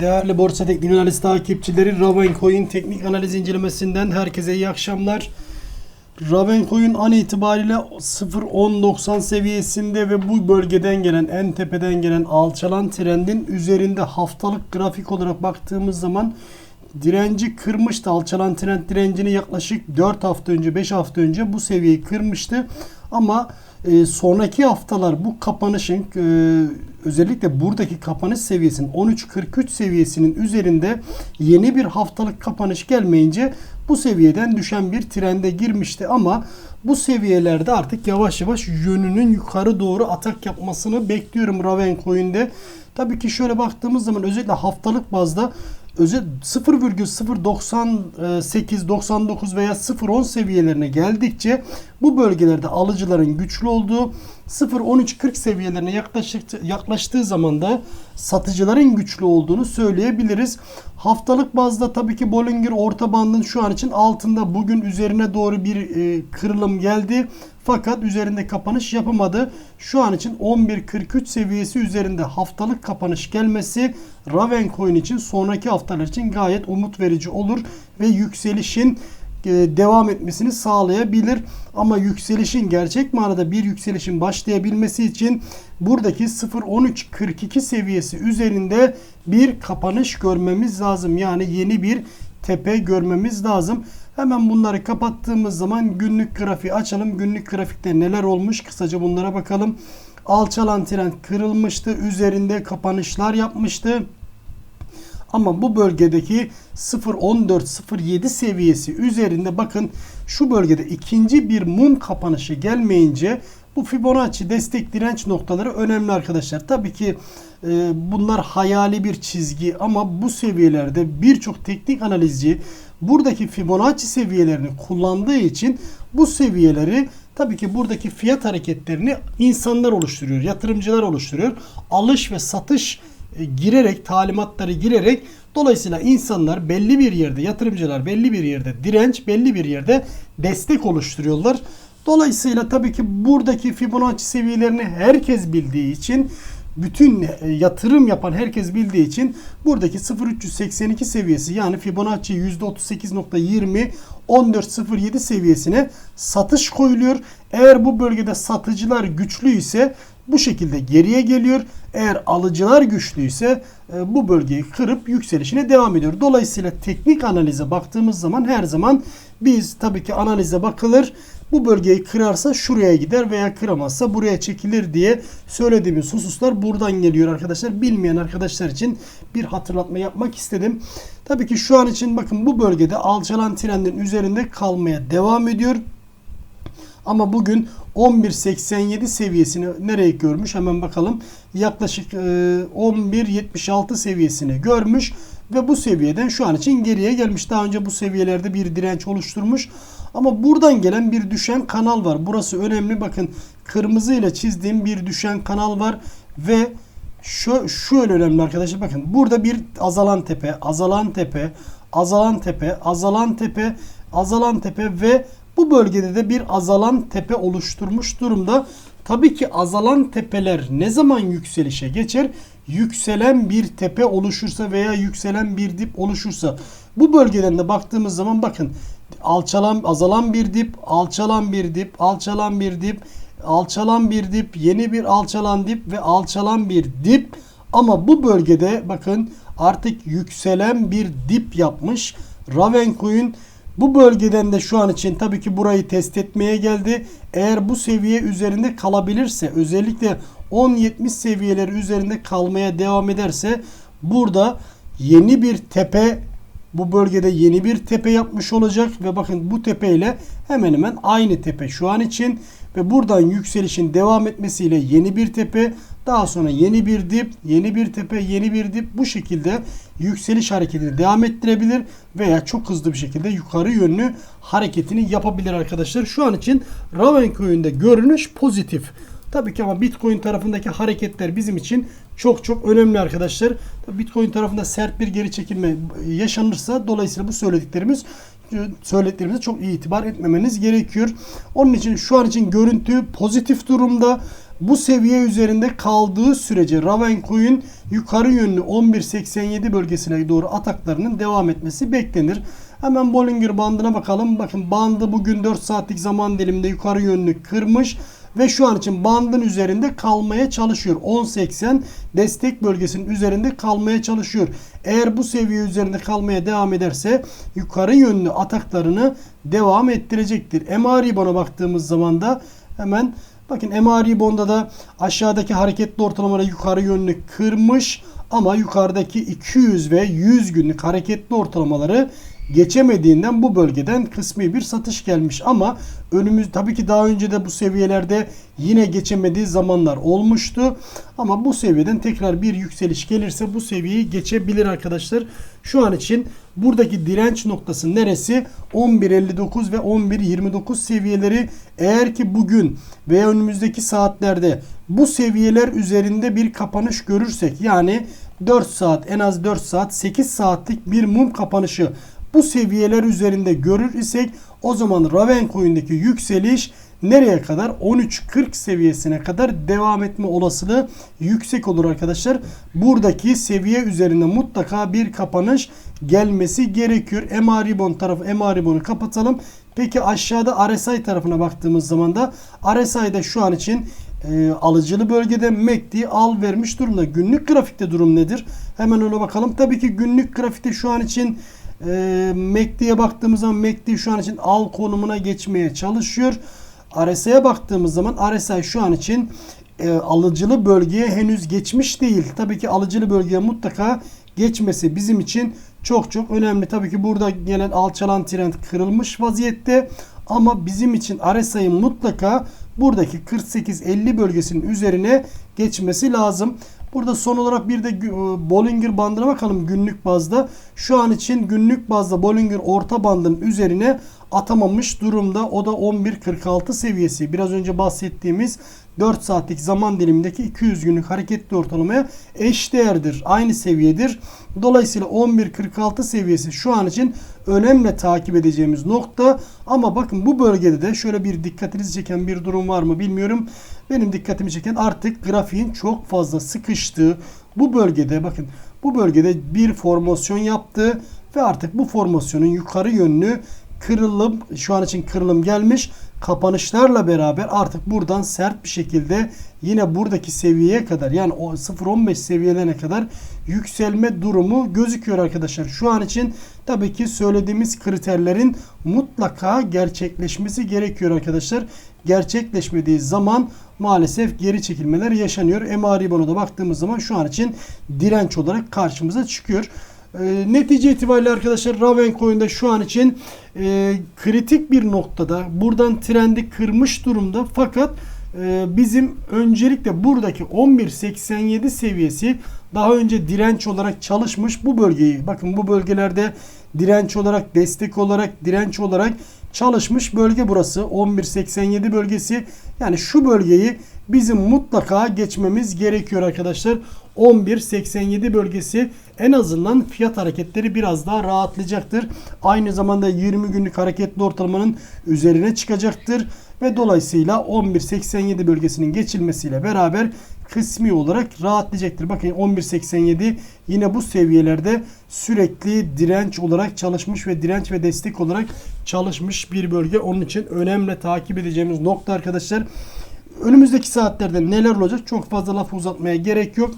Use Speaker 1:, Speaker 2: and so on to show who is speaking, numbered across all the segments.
Speaker 1: Değerli Borsa Teknik Analiz takipçileri Ravencoin teknik analiz incelemesinden herkese iyi akşamlar. Ravencoin an itibariyle 0.10.90 seviyesinde ve bu bölgeden gelen en tepeden gelen alçalan trendin üzerinde haftalık grafik olarak baktığımız zaman direnci kırmıştı. Alçalan trend direncini yaklaşık 4 hafta önce 5 hafta önce bu seviyeyi kırmıştı. Ama e, sonraki haftalar bu kapanışın e, özellikle buradaki kapanış seviyesinin 13.43 seviyesinin üzerinde yeni bir haftalık kapanış gelmeyince bu seviyeden düşen bir trende girmişti ama bu seviyelerde artık yavaş yavaş yönünün yukarı doğru atak yapmasını bekliyorum Ravencoin'de. Tabii ki şöyle baktığımız zaman özellikle haftalık bazda özet 0,098, 99 veya 0,10 seviyelerine geldikçe bu bölgelerde alıcıların güçlü olduğu 0.13.40 seviyelerine yaklaştığı zaman da satıcıların güçlü olduğunu söyleyebiliriz. Haftalık bazda tabii ki Bollinger orta bandın şu an için altında bugün üzerine doğru bir e, kırılım geldi. Fakat üzerinde kapanış yapamadı. Şu an için 11.43 seviyesi üzerinde haftalık kapanış gelmesi Ravencoin için sonraki haftalar için gayet umut verici olur ve yükselişin devam etmesini sağlayabilir. Ama yükselişin gerçek manada bir yükselişin başlayabilmesi için buradaki 0.1342 seviyesi üzerinde bir kapanış görmemiz lazım. Yani yeni bir tepe görmemiz lazım. Hemen bunları kapattığımız zaman günlük grafiği açalım. Günlük grafikte neler olmuş kısaca bunlara bakalım. Alçalan trend kırılmıştı. Üzerinde kapanışlar yapmıştı. Ama bu bölgedeki 0.14-0.7 seviyesi üzerinde bakın şu bölgede ikinci bir mum kapanışı gelmeyince bu Fibonacci destek direnç noktaları önemli arkadaşlar. Tabii ki e, bunlar hayali bir çizgi ama bu seviyelerde birçok teknik analizci buradaki Fibonacci seviyelerini kullandığı için bu seviyeleri tabii ki buradaki fiyat hareketlerini insanlar oluşturuyor, yatırımcılar oluşturuyor. Alış ve satış girerek, talimatları girerek dolayısıyla insanlar belli bir yerde, yatırımcılar belli bir yerde direnç, belli bir yerde destek oluşturuyorlar. Dolayısıyla tabii ki buradaki Fibonacci seviyelerini herkes bildiği için bütün e, yatırım yapan herkes bildiği için buradaki 0382 seviyesi yani Fibonacci %38.20 14.07 seviyesine satış koyuluyor. Eğer bu bölgede satıcılar güçlü ise bu şekilde geriye geliyor. Eğer alıcılar güçlüyse e, bu bölgeyi kırıp yükselişine devam ediyor. Dolayısıyla teknik analize baktığımız zaman her zaman biz tabii ki analize bakılır. Bu bölgeyi kırarsa şuraya gider veya kıramazsa buraya çekilir diye söylediğimiz hususlar buradan geliyor arkadaşlar. Bilmeyen arkadaşlar için bir hatırlatma yapmak istedim. Tabii ki şu an için bakın bu bölgede alçalan trendin üzerinde kalmaya devam ediyor. Ama bugün 11.87 seviyesini nereye görmüş hemen bakalım. Yaklaşık 11.76 e, seviyesini görmüş ve bu seviyeden şu an için geriye gelmiş. Daha önce bu seviyelerde bir direnç oluşturmuş. Ama buradan gelen bir düşen kanal var. Burası önemli. Bakın kırmızı ile çizdiğim bir düşen kanal var ve şu şöyle önemli arkadaşlar. Bakın burada bir azalan tepe, azalan tepe, azalan tepe, azalan tepe, azalan tepe ve bu bölgede de bir azalan tepe oluşturmuş durumda. Tabii ki azalan tepeler ne zaman yükselişe geçer? Yükselen bir tepe oluşursa veya yükselen bir dip oluşursa. Bu bölgeden de baktığımız zaman bakın alçalan azalan bir dip, alçalan bir dip, alçalan bir dip, alçalan bir dip, yeni bir alçalan dip ve alçalan bir dip. Ama bu bölgede bakın artık yükselen bir dip yapmış. Ravencoin bu bölgeden de şu an için tabii ki burayı test etmeye geldi. Eğer bu seviye üzerinde kalabilirse özellikle 10-70 seviyeleri üzerinde kalmaya devam ederse burada yeni bir tepe bu bölgede yeni bir tepe yapmış olacak ve bakın bu tepe ile hemen hemen aynı tepe şu an için ve buradan yükselişin devam etmesiyle yeni bir tepe daha sonra yeni bir dip, yeni bir tepe, yeni bir dip bu şekilde yükseliş hareketini devam ettirebilir veya çok hızlı bir şekilde yukarı yönlü hareketini yapabilir arkadaşlar. Şu an için Ravencoin'de görünüş pozitif. Tabii ki ama Bitcoin tarafındaki hareketler bizim için çok çok önemli arkadaşlar. Bitcoin tarafında sert bir geri çekilme yaşanırsa dolayısıyla bu söylediklerimiz söylediklerimize çok iyi itibar etmemeniz gerekiyor. Onun için şu an için görüntü pozitif durumda. Bu seviye üzerinde kaldığı sürece Ravencoin yukarı yönlü 11.87 bölgesine doğru ataklarının devam etmesi beklenir. Hemen Bollinger bandına bakalım. Bakın bandı bugün 4 saatlik zaman diliminde yukarı yönlü kırmış ve şu an için bandın üzerinde kalmaya çalışıyor. 10.80 destek bölgesinin üzerinde kalmaya çalışıyor. Eğer bu seviye üzerinde kalmaya devam ederse yukarı yönlü ataklarını devam ettirecektir. MA Ribon'a baktığımız zaman da hemen bakın MA Ribon'da da aşağıdaki hareketli ortalamaları yukarı yönlü kırmış ama yukarıdaki 200 ve 100 günlük hareketli ortalamaları geçemediğinden bu bölgeden kısmi bir satış gelmiş ama önümüz tabii ki daha önce de bu seviyelerde yine geçemediği zamanlar olmuştu. Ama bu seviyeden tekrar bir yükseliş gelirse bu seviyeyi geçebilir arkadaşlar. Şu an için buradaki direnç noktası neresi? 11.59 ve 11.29 seviyeleri eğer ki bugün veya önümüzdeki saatlerde bu seviyeler üzerinde bir kapanış görürsek yani 4 saat en az 4 saat 8 saatlik bir mum kapanışı bu seviyeler üzerinde görür isek o zaman Ravencoin'deki yükseliş nereye kadar? 13.40 seviyesine kadar devam etme olasılığı yüksek olur arkadaşlar. Buradaki seviye üzerinde mutlaka bir kapanış gelmesi gerekiyor. MA Ribbon tarafı MA Ribbon'u kapatalım. Peki aşağıda RSI tarafına baktığımız zaman da RSI'de şu an için e, alıcılı bölgede MACD al vermiş durumda. Günlük grafikte durum nedir? Hemen ona bakalım. Tabii ki günlük grafikte şu an için e, MACD'ye baktığımız zaman MACD şu an için al konumuna geçmeye çalışıyor. RSI'ye baktığımız zaman RSI şu an için e, alıcılı bölgeye henüz geçmiş değil. Tabii ki alıcılı bölgeye mutlaka geçmesi bizim için çok çok önemli. Tabii ki burada gelen alçalan trend kırılmış vaziyette. Ama bizim için RSI'nin mutlaka buradaki 48-50 bölgesinin üzerine geçmesi lazım. Burada son olarak bir de e, Bollinger bandına bakalım günlük bazda. Şu an için günlük bazda Bollinger orta bandın üzerine atamamış durumda. O da 11.46 seviyesi. Biraz önce bahsettiğimiz 4 saatlik zaman dilimindeki 200 günlük hareketli ortalamaya eşdeğerdir. Aynı seviyedir. Dolayısıyla 11.46 seviyesi şu an için önemli takip edeceğimiz nokta. Ama bakın bu bölgede de şöyle bir dikkatinizi çeken bir durum var mı bilmiyorum. Benim dikkatimi çeken artık grafiğin çok fazla sıkıştığı bu bölgede bakın bu bölgede bir formasyon yaptı ve artık bu formasyonun yukarı yönlü kırılım şu an için kırılım gelmiş. Kapanışlarla beraber artık buradan sert bir şekilde yine buradaki seviyeye kadar yani o 0.15 seviyelerine kadar yükselme durumu gözüküyor arkadaşlar. Şu an için tabii ki söylediğimiz kriterlerin mutlaka gerçekleşmesi gerekiyor arkadaşlar. Gerçekleşmediği zaman maalesef geri çekilmeler yaşanıyor. MA Ribon'a da baktığımız zaman şu an için direnç olarak karşımıza çıkıyor. E, netice itibariyle arkadaşlar Ravencoin'de şu an için e, kritik bir noktada buradan trendi kırmış durumda. Fakat e, bizim öncelikle buradaki 11.87 seviyesi daha önce direnç olarak çalışmış bu bölgeyi. Bakın bu bölgelerde direnç olarak destek olarak direnç olarak çalışmış bölge burası. 11.87 bölgesi. Yani şu bölgeyi bizim mutlaka geçmemiz gerekiyor arkadaşlar. 11.87 bölgesi en azından fiyat hareketleri biraz daha rahatlayacaktır. Aynı zamanda 20 günlük hareketli ortalamanın üzerine çıkacaktır. Ve dolayısıyla 11.87 bölgesinin geçilmesiyle beraber kısmi olarak rahatlayacaktır. Bakın 11.87 yine bu seviyelerde sürekli direnç olarak çalışmış ve direnç ve destek olarak çalışmış bir bölge. Onun için önemli takip edeceğimiz nokta arkadaşlar. Önümüzdeki saatlerde neler olacak çok fazla laf uzatmaya gerek yok.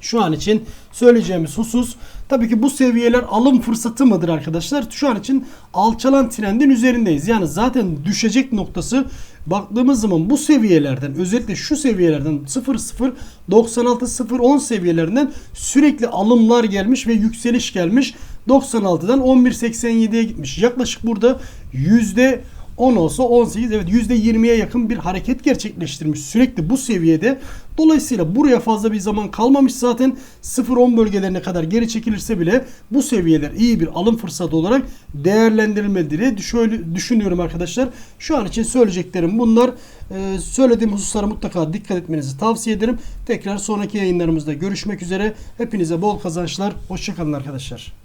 Speaker 1: Şu an için söyleyeceğimiz husus tabii ki bu seviyeler alım fırsatı mıdır arkadaşlar? Şu an için alçalan trendin üzerindeyiz. Yani zaten düşecek noktası baktığımız zaman bu seviyelerden özellikle şu seviyelerden 0.0 96 0.10 seviyelerinden sürekli alımlar gelmiş ve yükseliş gelmiş. 96'dan 11.87'ye gitmiş. Yaklaşık burada yüzde 10 olsa 18 evet %20'ye yakın bir hareket gerçekleştirmiş sürekli bu seviyede. Dolayısıyla buraya fazla bir zaman kalmamış zaten 0-10 bölgelerine kadar geri çekilirse bile bu seviyeler iyi bir alım fırsatı olarak değerlendirilmelidir. Şöyle düşünüyorum arkadaşlar. Şu an için söyleyeceklerim bunlar. Ee, söylediğim hususlara mutlaka dikkat etmenizi tavsiye ederim. Tekrar sonraki yayınlarımızda görüşmek üzere. Hepinize bol kazançlar. Hoşçakalın arkadaşlar.